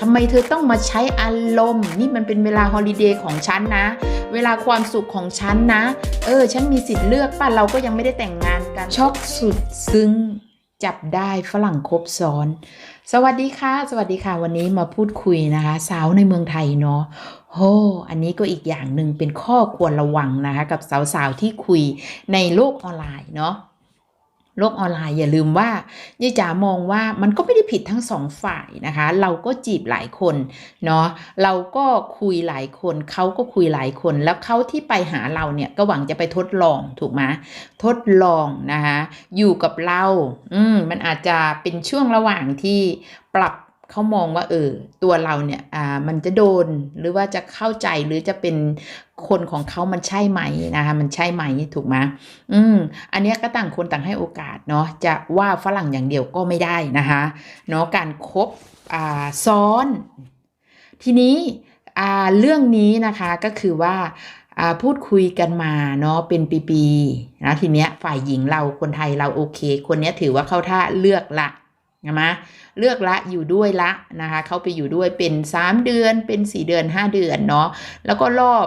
ทำไมเธอต้องมาใช้อารมณ์ นี่มันเป็นเวลาฮอลิเดย์ของฉันนะ เวลาความสุขของฉันนะ เออ ฉันมีสิทธิ์เลือกป่ะ เราก็ยังไม่ได้แต่งงานกัน ช็อกสุดซึ้งจับได้ฝรั่งครบซ้อน สวัสดีค่ะ สวัสดีค่ะ วันนี้มาพูดคุยนะคะ สาวในเมืองไทยเนาะโอ้อันนี้ก็อีกอย่างหนึ่งเป็นข้อควรระวังนะคะ กับสาวๆที่คุยในโลกออนไลน์เนาะ โลกออนไลน์อย่าลืมว่ายายจ๋ามองว่ามันก็ไม่ได้ผิดทั้งสองฝ่ายนะคะ เราก็จีบหลายคนเนาะเราก็คุยหลายคนเขาก็คุยหลายคน แล้วเขาที่ไปหาเราเนี่ยก็หวังจะไปทดลองถูกไหมทดลองนะคะอยู่กับเรา อืมมันอาจจะเป็นช่วงระหว่างที่ปรับ เขามองว่าเออตัวเราเนี่ยอ่ามันจะโดนหรือว่าจะเข้าใจหรือจะเป็นคนของเขามันใช่ไหมนะคะมันใช่ไหมถูกไหมอืมอันเนี้ยก็ต่างคนต่างให้โอกาสเนาะจะว่าฝรั่งอย่างเดียวก็ไม่ได้นะคะเนาะการคบอ่าซ้อน ทีนี้อ่าเรื่องนี้นะคะก็คือว่าอ่าพูดคุยกันมาเนาะเป็นปีๆนะทีเนี้ยฝ่ายหญิงเราคนไทยเราโอเค คนเนี้ยถือว่าเข้าท่าเลือกละ นะมะเลือกละอยู่ด้วยละนะคะเขาไปอยู่ด้วยเป็น 3 เดือนเป็น 4 เดือน 5 เดือนเนาะแล้วก็รอบ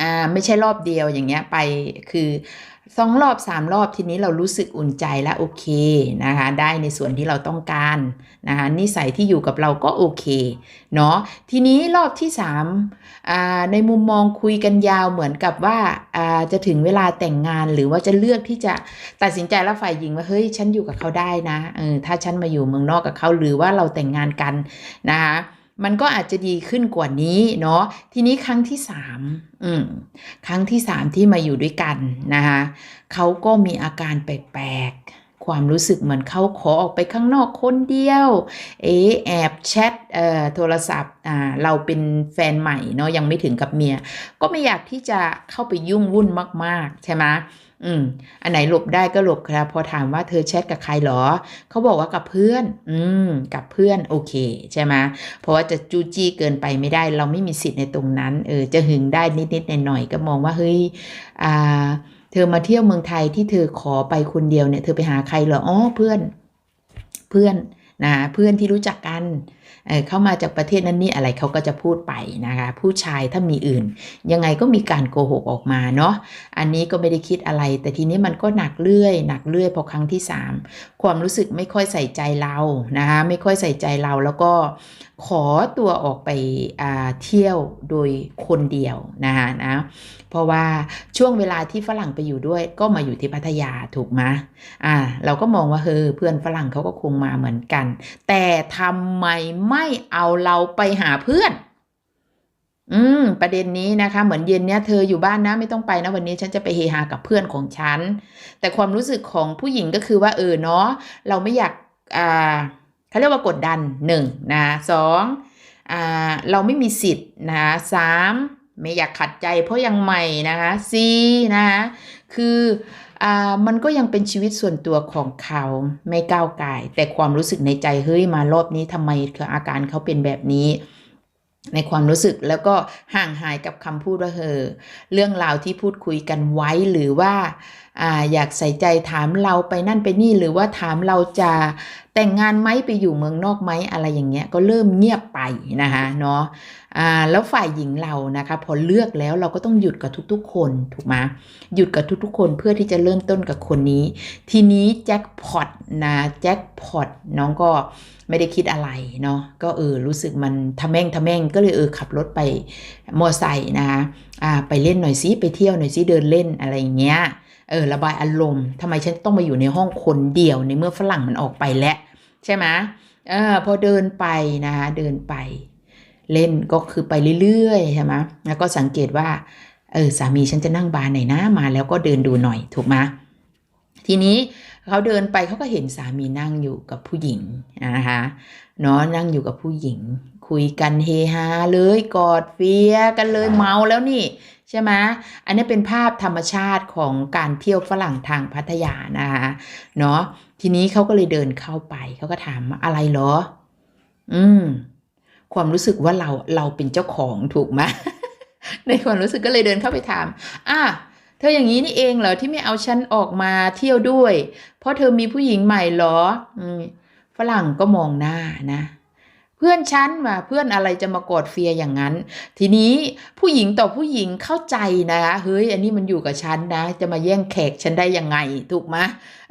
อ่าไม่ใช่รอบเดียวอย่างเงี้ยไปคือสองรอบสามรอบทีนี้เรารู้สึกอุ่นใจและโอเคนะคะได้ในส่วนที่เราต้องการนะคะนิสัยที่อยู่กับเราก็โอเคเนาะทีนี้รอบที่สามอ่าในมุมมองคุยกันยาวเหมือนกับว่าอ่าจะถึงเวลาแต่งงานหรือว่าจะเลือกที่จะตัดสินใจแล้วฝ่ายหญิงว่าเฮ้ยฉันอยู่กับเขาได้นะเออถ้าฉันมาอยู่เมืองนอกกับเขาหรือว่าเราแต่งงานกันนะคะ มันก็อาจจะดีขึ้นกว่านี้เนาะทีนี้ครั้งที่สามอืมครั้งที่สามที่มาอยู่ด้วยกันนะคะเขาก็มีอาการแปลกๆ ความรู้สึกเหมือนเขาขอออกไปข้างนอกคนเดียว เอะแอบแชทเอ่อโทรศัพท์อ่าเราเป็นแฟนใหม่เนาะยังไม่ถึงกับเมีย ก็ไม่อยากที่จะเข้าไปยุ่งวุ่นมาก ๆ ใช่ไหมอืม อันไหนหลบได้ก็หลบครับ พอถามว่าเธอแชทกับใครเหรอ เขาบอกว่ากับเพื่อน อืม กับเพื่อนโอเคใช่ไหมเพราะว่าจะจู้จี้เกินไปไม่ได้ เราไม่มีสิทธิ์ในตรงนั้น เออ จะหึงได้นิดๆหน่อยๆก็มองว่าเฮ้ย อ่า เธอมาเที่ยวเมืองไทยที่เธอขอไปคนเดียวเนี่ย เธอไปหาใครเหรอ อ๋อ เพื่อน เพื่อนนะเพื่อนที่รู้จักกันเเข้ามาจากประเทศนั้นนี่อะไรเขาก็จะพูดไปนะคะ ผู้ชายถ้ามีอื่น ยังไงก็มีการโกหกออกมาเนาะ อันนี้ก็ไม่ได้คิดอะไร แต่ทีนี้มันก็หนักเรื่อย หนักเรื่อยพอครั้งที่สามความรู้สึกไม่ค่อยใส่ใจเรานะคะไม่ค่อยใส่ใจเราแล้วก็ ขอตัวออกไปเที่ยวโดยคนเดียวนะคะนะเพราะว่าช่วงเวลาที่ฝรั่งไปอยู่ด้วยก็มาอยู่ที่พัทยาถูกไหมอ่าเราก็มองว่าเฮ้ยเพื่อนฝรั่งเขาก็คงมาเหมือนกัน แต่ทำไมไม่เอาเราไปหาเพื่อน อืม ประเด็นนี้นะคะ เหมือนเย็นเนี้ยเธออยู่บ้านนะไม่ต้องไปนะวันนี้ฉันจะไปเฮฮากับเพื่อนของฉัน แต่ความรู้สึกของผู้หญิงก็คือว่าเออเนาะเราไม่อยากอ่า เขาเรียกว่ากดดันหนึ่งนะสองอเราไม่มีสิทธิ์นะสามไม่อยากขัดใจเพราะยังใหม่นะคะสี่นะคะคืออมันก็ยังเป็นชีวิตส่วนตัวของเขาไม่ก้าวไก่ายแต่ความรู้สึกในใจเฮ้ยมารอบนี้ทำไมออาการเขาเป็นแบบนี้ ในความรู้สึกแล้วก็ห่างหายกับคำพูดว่าเฮอเรื่องราวที่พูดคุยกันไว้หรือว่าออยากใส่ใจถามเราไปนั่นไปนี่หรือว่าถามเราจะแต่งงานไหมไปอยู่เมืองนอกไหมอะไรอย่างเงี้ยก็เริ่มเงียบไปนะคะเนาะอ่าแล้วฝ่ายหญิงเรานะคะพอเลือกแล้วเราก็ต้องหยุดกับทุกๆ คนถูกไหมหยุดกับทุกๆ คนเพื่อที่จะเริ่มต้นกับคนนี้ ทีนี้แจ็คพอตนะแจ็คพอตน้องก็ไม่ได้คิดอะไรเนาะก็เออรู้สึกมันทะแม่งทะแม่งก็เลยเออขับรถไปมอไซค์นะคะอ่าไปเล่นหน่อยซิไปเที่ยวหน่อยซิเดินเล่นอะไรอย่างเงี้ย เออระบายอารมณ์ทำไมฉันต้องมาอยู่ในห้องคนเดียวในเมื่อฝรั่งมันออกไปแล้วใช่ไหมเออพอเดินไปนะคะเดินไป เล่นก็คือไปเรื่อยๆใช่ไหมแล้วก็สังเกตว่าเออสามีฉันจะนั่งบาร์ไหนนะมาแล้วก็เดินดูหน่อยถูกไหมทีนี้เขาเดินไปเขาก็เห็นสามีนั่งอยู่กับผู้หญิงนะคะเนาะนั่งอยู่กับผู้หญิง คุยกันเฮฮาเลยกอดเฟียกันเลยเมาแล้วนี่ ใช่ไหมอันนี้เป็นภาพธรรมชาติของการเที่ยวฝรั่งทางพัทยานะคะเนาะทีนี้เขาก็เลยเดินเข้าไปเขาก็ถามอะไรเหรอ อืม ความรู้สึกว่าเราเราเป็นเจ้าของถูกไหมในความรู้สึกก็เลยเดินเข้าไปถามอะเธออย่างนี้นี่เองเหรอที่ไม่เอาฉันออกมาเที่ยวด้วย เพราะเธอมีผู้หญิงใหม่เหรอ อืมฝรั่งก็มองหน้านะ พื่อนฉันว่าเพื่อนอะไรจะมากอดเฟียอย่างนั้น ทีนี้ผู้หญิงต่อผู้หญิงเข้าใจนะคะเฮ้ยอันนี้มันอยู่กับฉันนะ จะมาแย่งแขกฉันได้ยังไง ถูกไหม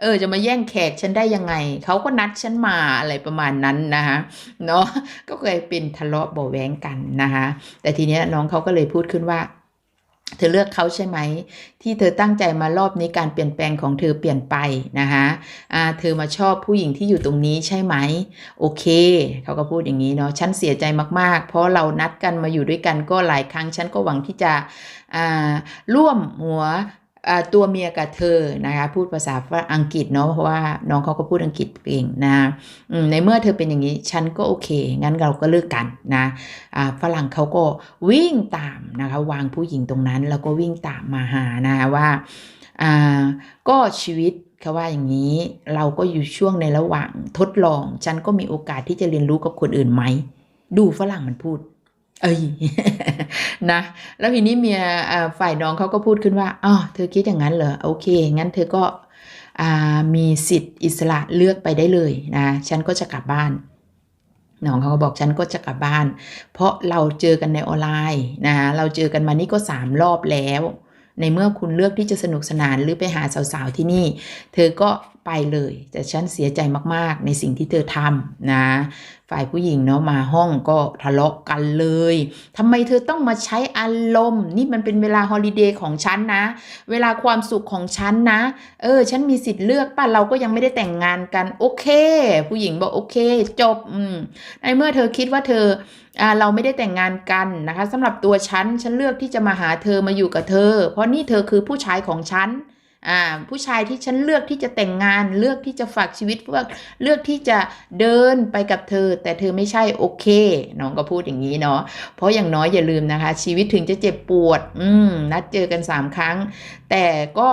เออจะมาแย่งแขกฉันได้ยังไงเขาก็นัดฉันมาอะไรประมาณนั้นนะคะเนาะก็เคยเป็นทะเลาะเบาแว้งกันนะคะแต่ทีเนี้ยน้องเขาก็เลยพูดขึ้นว่า เธอเลือกเขาใช่ไหม ที่เธอตั้งใจมารอบนี้การเปลี่ยนแปลงของเธอเปลี่ยนไปนะคะอ่าเธอมาชอบผู้หญิงที่อยู่ตรงนี้ใช่ไหม โอเค เขาก็พูดอย่างนี้เนาะฉันเสียใจมากๆ เพราะเรานัดกันมาอยู่ด้วยกันก็หลายครั้ง ฉันก็หวังที่จะอ่าร่วมหัว ตัวเมียกับเธอนะคะพูดภาษาอังกฤษเนาะเพราะว่าน้องเขาก็พูดอังกฤษเก่งนะในเมื่อเธอเป็นอย่างนี้ฉันก็โอเค งั้นเราก็เลิกกันนะฝรั่งเขาก็วิ่งตามนะคะวางผู้หญิงตรงนั้น แล้วก็วิ่งตามมาหานะคะว่าอ่าก็ชีวิตเขาว่าอย่างนี้เราก็อยู่ช่วงในระหว่างทดลอง ฉันก็มีโอกาสที่จะเรียนรู้กับคนอื่นไหมดูฝรั่งมันพูด เอ้ยนะ แล้วทีนี้เมียฝ่ายน้องเขาก็พูดขึ้นว่าอ๋อเธอคิดอย่างนั้นเหรอโอเค งั้นเธอก็อมีสิทธิ์อิสระเลือกไปได้เลยนะฉันก็จะกลับบ้านน้องเขาก็บอกฉันก็จะกลับบ้าน เพราะเราเจอกันในออนไลน์นะคะเราเจอกันมานี่ก็สามรอบแล้ว ในเมื่อคุณเลือกที่จะสนุกสนานหรือไปหาสาวๆที่นี่ เธอก็ไปเลย แต่ฉันเสียใจมากๆ ในสิ่งที่เธอทำนะ ฝ่ายผู้หญิงเนาะมาห้องก็ทะเลาะกันเลยทำไมเธอต้องมาใช้อารมณ์ นี่มันเป็นเวลาฮอลิเดย์ของฉันนะ เวลาความสุขของฉันนะ เออ ฉันมีสิทธิ์เลือกป่ะ เราก็ยังไม่ได้แต่งงานกัน โอเค ผู้หญิงบอกโอเค จบ อืม ในเมื่อเธอคิดว่าเธออเราไม่ได้แต่งงานกันนะคะสำหรับตัวฉัน ฉันเลือกที่จะมาหาเธอมาอยู่กับเธอ เพราะนี่เธอคือผู้ชายของฉัน อ่าผู้ชายที่ฉันเลือกที่จะแต่งงาน เลือกที่จะฝากชีวิตเลือกเลือกที่จะเดินไปกับเธอ แต่เธอไม่ใช่โอเค น้องก็พูดอย่างนี้เนาะเพราะอย่างน้อยอย่าลืมนะคะ ชีวิตถึงจะเจ็บปวด อืมนัดเจอกันสามครั้ง แต่ก็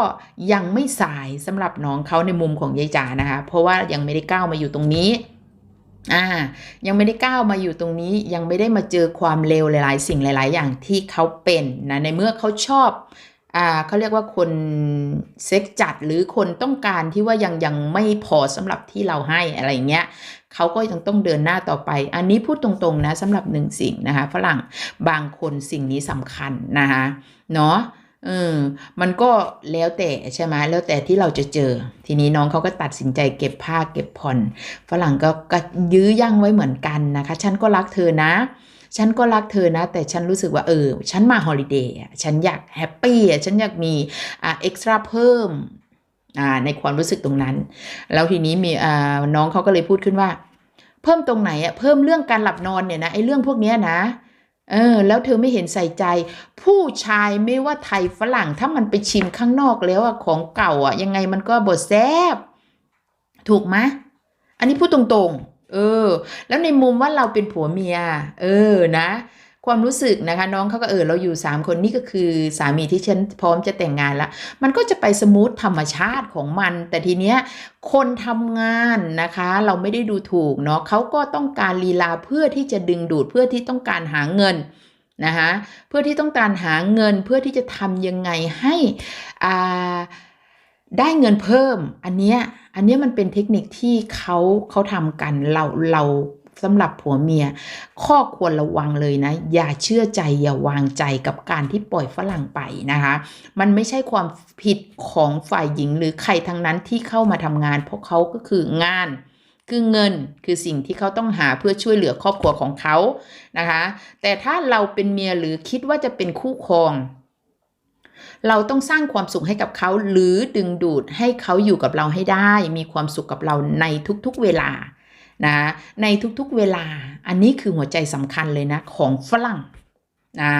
ยังไม่สายสำหรับน้องเขาในมุมของยายจ๋านะคะ เพราะว่ายังไม่ได้ก้าวมาอยู่ตรงนี้อ่ายังไม่ได้ก้าวมาอยู่ตรงนี้ยังไม่ได้มาเจอความเลวหลาย ๆ สิ่งหลาย ๆ อย่างที่เขาเป็นนะในเมื่อเขาชอบ อ่าเขาเรียกว่าคนเซ็กจัดหรือคนต้องการที่ว่ายังยังไม่พอสำหรับที่เราให้อะไรอย่างเงี้ยเขาก็ยังต้องเดินหน้าต่อไป อันนี้พูดตรงๆนะสำหรับหนึ่งสิ่งนะคะฝรั่งบางคนสิ่งนี้สำคัญนะคะเนาะเออมันก็แล้วแต่ใช่ไหมแล้วแต่ที่เราจะเจอ ทีนี้น้องเขาก็ตัดสินใจเก็บผ้าเก็บผ่อน ฝรั่งก็ก็ยื้อยั่งไว้เหมือนกันนะคะ ฉันก็รักเธอนะ ฉันก็รักเธอนะ แต่ฉันรู้สึกว่าเออ ฉันมาฮอลิเดย์อะฉันอยากแฮปปี้อะฉันอยากมีอ่าเอ็กซ์ตร้าเพิ่มอ่าในความรู้สึกตรงนั้น แล้วทีนี้มีอ่าน้องเขาก็เลยพูดขึ้นว่า เพิ่มตรงไหนอะเพิ่มเรื่องการหลับนอนเนี่ยนะไอ้เรื่องพวกเนี้ยนะเออแล้วเธอไม่เห็นใส่ใจ ผู้ชายไม่ว่าไทยฝรั่งถ้ามันไปชิมข้างนอกแล้วอะของเก่าอะยังไงมันก็บดแซบถูกไหมอันนี้พูดตรงๆ เออ แล้วในมุมว่าเราเป็นผัวเมีย เออนะ ความรู้สึกนะคะ น้องเขาก็เออเราอยู่ 3 คนนี่ก็คือสามีที่ฉันพร้อมจะแต่งงานละมันก็จะไปสมูทธรรมชาติของมัน แต่ทีเนี้ยคนทำงานนะคะ เราไม่ได้ดูถูกเนาะเขาก็ต้องการลีลาเพื่อที่จะดึงดูดเพื่อที่ต้องการหาเงินนะคะเพื่อที่ต้องการหาเงินเพื่อที่จะทำยังไงให้อ่า ได้เงินเพิ่ม อันเนี้ยอันเนี้ยมันเป็นเทคนิคที่เขาเขาทำกันเราเราสำหรับผัวเมีย ข้อควรระวังเลยนะ อย่าเชื่อใจอย่าวางใจกับการที่ปล่อยฝรั่งไปนะคะ มันไม่ใช่ความผิดของฝ่ายหญิงหรือใครทั้งนั้นที่เข้ามาทำงาน เพราะเขาก็คืองานคือเงินคือสิ่งที่เขาต้องหาเพื่อช่วยเหลือครอบครัวของเขานะคะ แต่ถ้าเราเป็นเมียหรือคิดว่าจะเป็นคู่ครอง เราต้องสร้างความสุขให้กับเขา หรือดึงดูดให้เขาอยู่กับเราให้ได้ มีความสุขกับเราในทุกๆเวลานะในทุกๆเวลาอันนี้คือหัวใจสำคัญเลยนะของฝรั่งนะ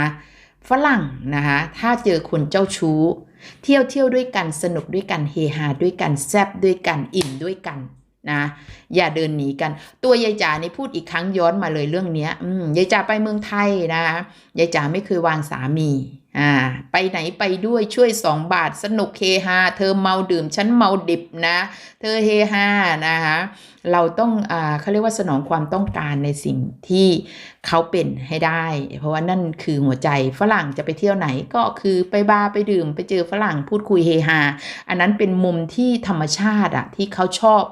ฝรั่งนะคะถ้าเจอคนเจ้าชู้ เที่ยวเที่ยวด้วยกันสนุกด้วยกันเฮฮาด้วยกันแซบด้วยกันอิ่มด้วยกันนะอย่าเดินหนีกัน ตัวยายจ๋านี่พูดอีกครั้งย้อนมาเลยเรื่องนี้ยอืมยายจ๋าไปเมืองไทยนะยายจ๋าไม่เคยวางสามี อ่าไปไหนไปด้วยช่วยสองบาทสนุกเฮฮาเธอเมาดื่มฉันเมาดิบนะ เธอเฮฮานะคะเราต้องอ่าเขาเรียกว่าสนองความต้องการในสิ่งที่เขาเป็นให้ได้ เพราะว่านั่นคือหัวใจฝรั่งจะไปเที่ยวไหนก็คือไปบาร์ไปดื่ม ไปเจอฝรั่งพูดคุยเฮฮาอันนั้นเป็นมุมที่ธรรมชาติอะที่เขาชอบ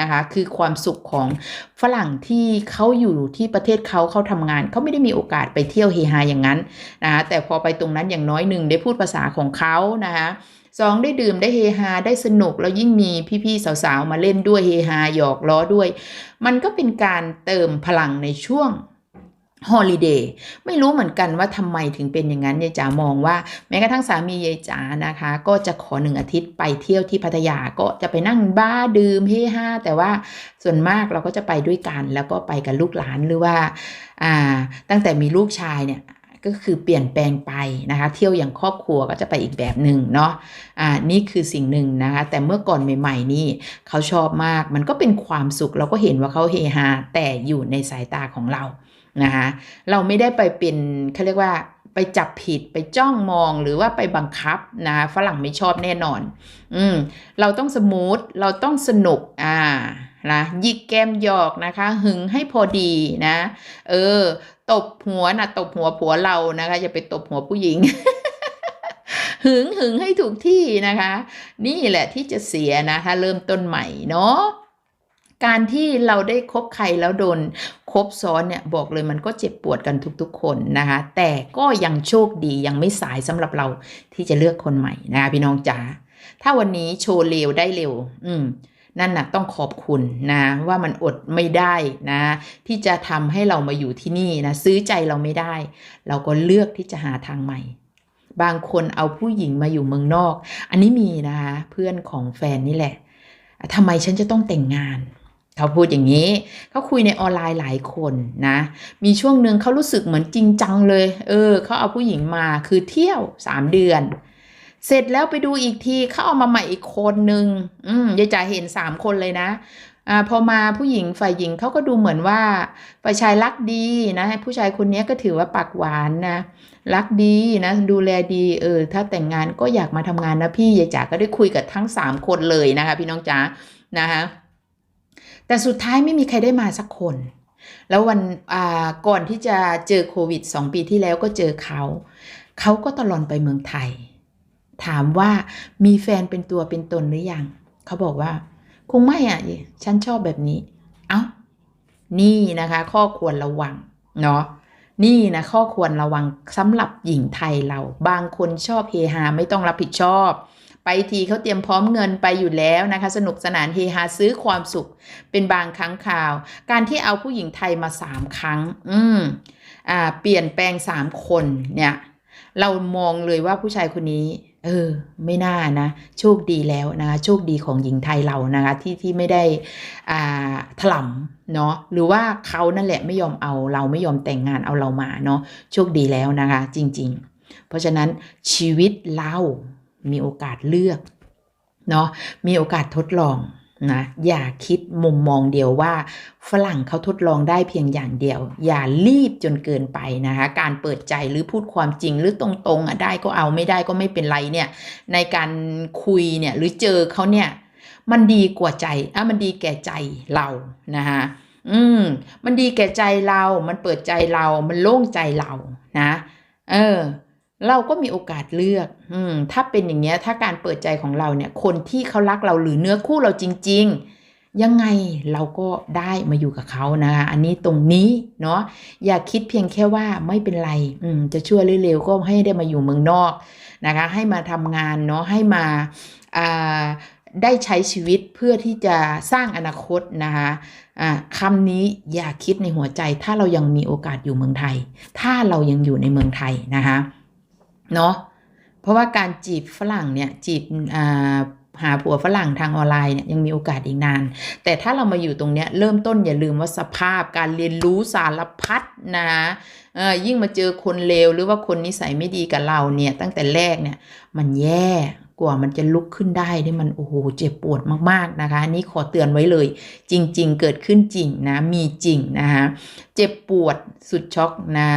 นะคะคือความสุขของฝรั่งที่เขาอยู่ที่ประเทศเขาเขาทำงานเขาไม่ได้มีโอกาสไปเที่ยวเฮฮาอย่างนั้นนะคะแต่พอไปตรงนั้นอย่างน้อยหนึ่งได้พูดภาษาของเขานะคะสองได้ดื่มได้เฮฮาได้สนุกแล้วยิ่งมีพี่ๆสาวๆมาเล่นด้วยเฮฮาหยอกล้อด้วย มันก็เป็นการเติมพลังในช่วง ฮอลิเดย์ไม่รู้เหมือนกันว่าทำไมถึงเป็นอย่างนั้นยายจ๋ามองว่า แม้กระทั่งสามียายจ๋านะคะ ก็จะขอหนึ่งอาทิตย์ไปเที่ยวที่พัทยาก็จะไปนั่งบ้าดื่มเฮฮาแต่ว่าส่วนมากเราก็จะไปด้วยกัน แล้วก็ไปกับลูกหลานหรือว่าอ่าตั้งแต่มีลูกชายเนี่ยก็คือเปลี่ยนแปลงไปนะคะ เที่ยวอย่างครอบครัวก็จะไปอีกแบบหนึ่งเนาะอ่านี่คือสิ่งหนึ่งนะคะ แต่เมื่อก่อนใหม่ๆนี่เขาชอบมาก มันก็เป็นความสุขเราก็เห็นว่าเขาเฮฮาแต่อยู่ในสายตาของเรา นะคะเราไม่ได้ไปเป็นเขาเรียกว่าไปจับผิดไปจ้องมองหรือว่าไปบังคับนะฝรั่งไม่ชอบแน่นอน อืมเราต้องสมูทเราต้องสนุกอ่านะหยิกแก้มหยอกนะคะ หึงให้พอดีนะ เออ ตบหัวนะตบหัวผัวเรานะคะอย่าไปตบหัวผู้หญิง หึงหึงให้ถูกที่นะคะ นี่แหละที่จะเสียนะถ้าเริ่มต้นใหม่เนาะ การที่เราได้คบใครแล้วโดนคบซ้อนเนี่ยบอกเลยมันก็เจ็บปวดกันทุกๆ คนนะคะ แต่ก็ยังโชคดียังไม่สายสำหรับเราที่จะเลือกคนใหม่นะคะพี่น้องจ๋าถ้าวันนี้โชว์เร็วได้เร็ว อืมนั่นนะต้องขอบคุณนะว่ามันอดไม่ได้นะ ที่จะทำให้เรามาอยู่ที่นี่นะซื้อใจเราไม่ได้ เราก็เลือกที่จะหาทางใหม่ บางคนเอาผู้หญิงมาอยู่เมืองนอก อันนี้มีนะคะเพื่อนของแฟนนี่แหละทำไมฉันจะต้องแต่งงาน เขาพูดอย่างนี้ เขาคุยในออนไลน์หลายคนนะ มีช่วงหนึ่งเขารู้สึกเหมือนจริงจังเลย เออ เขาเอาผู้หญิงมาคือเที่ยวสามเดือน เสร็จแล้วไปดูอีกทีเขาเอามาใหม่อีกคนนึงอืมยายจ๋าเห็นสามคนเลยนะอ่าพอมาผู้หญิงฝ่ายหญิงเขาก็ดูเหมือนว่าฝ่ายชายรักดีนะผู้ชายคนนี้ก็ถือว่าปากหวานนะรักดีนะดูแลดีเออถ้าแต่งงานก็อยากมาทำงานนะพี่ยายจ๋าก็ได้คุยกับทั้งสามคนเลยนะคะ พี่น้องจ๋านะคะ แต่สุดท้ายไม่มีใครได้มาสักคน แล้ววันก่อนที่จะเจอโควิดสองปีที่แล้วก็เจอเขา เขาก็ตลอนไปเมืองไทย ถามว่ามีแฟนเป็นตัวเป็นตนหรือยัง เขาบอกว่า คงไม่อะ ฉันชอบแบบนี้ เอา้า นี่นะคะ ข้อควรระวัง เนาะนี่นะข้อควรระวังสำหรับหญิงไทยเรา บางคนชอบเฮฮาไม่ต้องรับผิดชอบ ไปทีเขาเตรียมพร้อมเงินไปอยู่แล้วนะคะ สนุกสนานเฮฮาซื้อความสุขเป็นบางครั้งคราว การที่เอาผู้หญิงไทยมาสามครั้ง อืมอ่า เปลี่ยนแปลงสามคนเนี่ย เรามองเลยว่าผู้ชายคนนี้เออไม่น่านะโชคดีแล้วนะคะโชคดีของหญิงไทยเรานะคะที่ที่ไม่ได้อ่าถล่มเนาะหรือว่าเขานั่นแหละไม่ยอมเอาเราไม่ยอมแต่งงานเอาเรามาเนาะโชคดีแล้วนะคะจริง ๆ เพราะฉะนั้นชีวิตเรา มีโอกาสเลือกเนาะมีโอกาสทดลองนะอย่าคิดมุมมองเดียวว่าฝรั่งเขาทดลองได้เพียงอย่างเดียว อย่ารีบจนเกินไปนะคะการเปิดใจหรือพูดความจริงหรือตรงๆอะได้ก็เอาไม่ได้ก็ไม่เป็นไรเนี่ยในการคุยเนี่ยหรือเจอเขาเนี่ยมันดีกว่าใจอะมันดีแก่ใจเรานะคะอืมมันดีแก่ใจเรา มันเปิดใจเรา มันโล่งใจเรานะ เออ เราก็มีโอกาสเลือก อืม ถ้าเป็นอย่างเงี้ย ถ้าการเปิดใจของเราเนี่ย คนที่เขารักเราหรือเนื้อคู่เราจริง ๆ ยังไงเราก็ได้มาอยู่กับเขานะคะ อันนี้ตรงนี้เนาะ อย่าคิดเพียงแค่ว่าไม่เป็นไร อืม จะช่วยเร็วๆก็ให้ได้มาอยู่เมืองนอกนะคะ ให้มาทำงานเนาะ ให้มาอ่าได้ใช้ชีวิตเพื่อที่จะสร้างอนาคตนะคะอ่าคำนี้อย่าคิดในหัวใจ ถ้าเรายังมีโอกาสอยู่เมืองไทย ถ้าเรายังอยู่ในเมืองไทยนะคะ เนาะเพราะว่าการจีบฝรั่งเนี่ยจีบหาผัวฝรั่งทางออนไลน์เนี่ยยังมีโอกาสอีกนาน แต่ถ้าเรามาอยู่ตรงเนี้ยเริ่มต้นอย่าลืมว่าสภาพการเรียนรู้สารพัดนะยิ่งมาเจอคนเลวหรือว่าคนนิสัยไม่ดีกับเราเนี่ยตั้งแต่แรกเนี่ยมันแย่ กว่ามันจะลุกขึ้นได้นี่มันโอ้โหเจ็บปวดมากๆนะคะ นี้ขอเตือนไว้เลย จริง ๆ เกิดขึ้นจริงนะมีจริงนะคะเจ็บปวดสุดช็อกนะ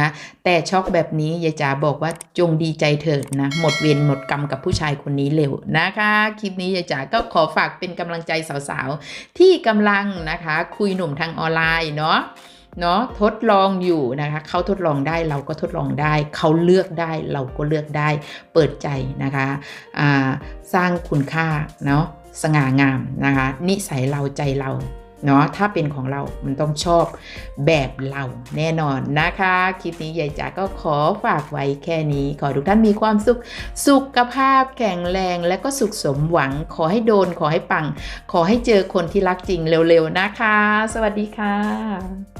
แต่ช็อกแบบนี้ยายจ๋าบอกว่าจงดีใจเถิดนะหมดเวรหมดกรรมกับผู้ชายคนนี้เร็วนะคะ คลิปนี้ยายจ๋าก็ขอฝากเป็นกำลังใจสาวๆที่กำลังนะคะ คุยหนุ่มทางออนไลน์เนาะ เนาะทดลองอยู่นะคะเขาทดลองได้เราก็ทดลองได้ เขาเลือกได้เราก็เลือกได้ เปิดใจนะคะสร้างคุณค่าเนาะสง่างามนะคะ นิสัยเราใจเราเนาะถ้าเป็นของเรามันต้องชอบแบบเราแน่นอนนะคะ คลิปนี้ยายจ๋าก็ขอฝากไว้แค่นี้ ขอทุกท่านมีความสุข สุขภาพแข็งแรงและก็สุขสมหวัง ขอให้โดน ขอให้ปัง ขอให้เจอคนที่รักจริงเร็วๆนะคะ สวัสดีค่ะ